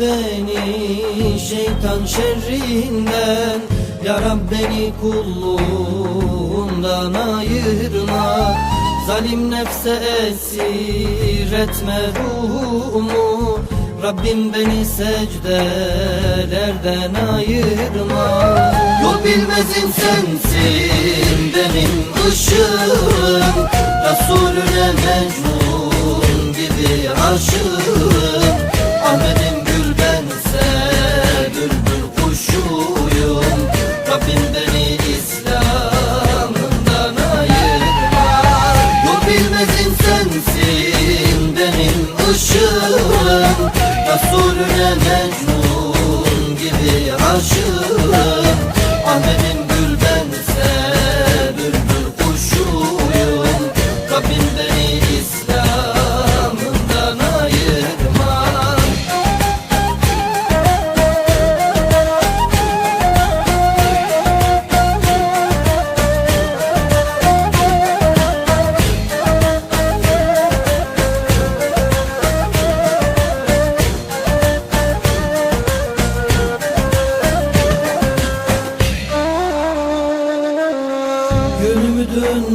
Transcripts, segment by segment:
beni şeytan şerrinden. Ya Rab beni kulluğundan ayırma. Zalim nefse esir etme ruhumu. Rabbim beni secdelerden ayırma. Yol bilmezim sensin benim ışığım. Resulüne mecnun gibi aşığım ışığım Resulüne mecnun gibi aşığım Ahmet'im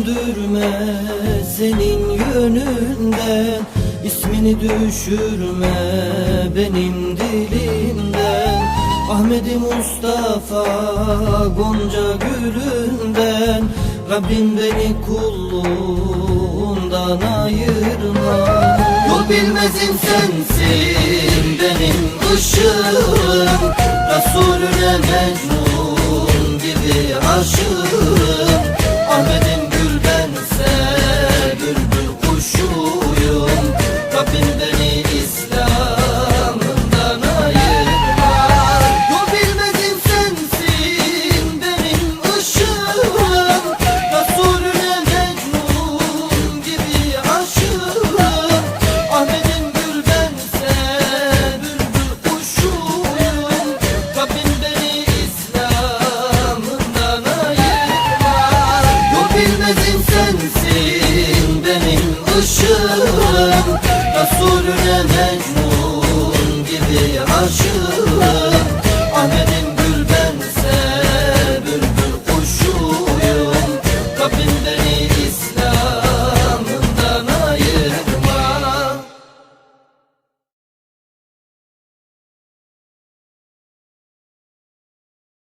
döndürme senin yönünden. İsmini düşürme benim dilimden. Ahmet'i Mustafa Gonca gülünden. Rabbim beni kulluğundan ayırma. Yol bilmezim sensin benim ışığım. Resulüne mecnun gibi aşığım kışım Resulüne mecnun gibi aşık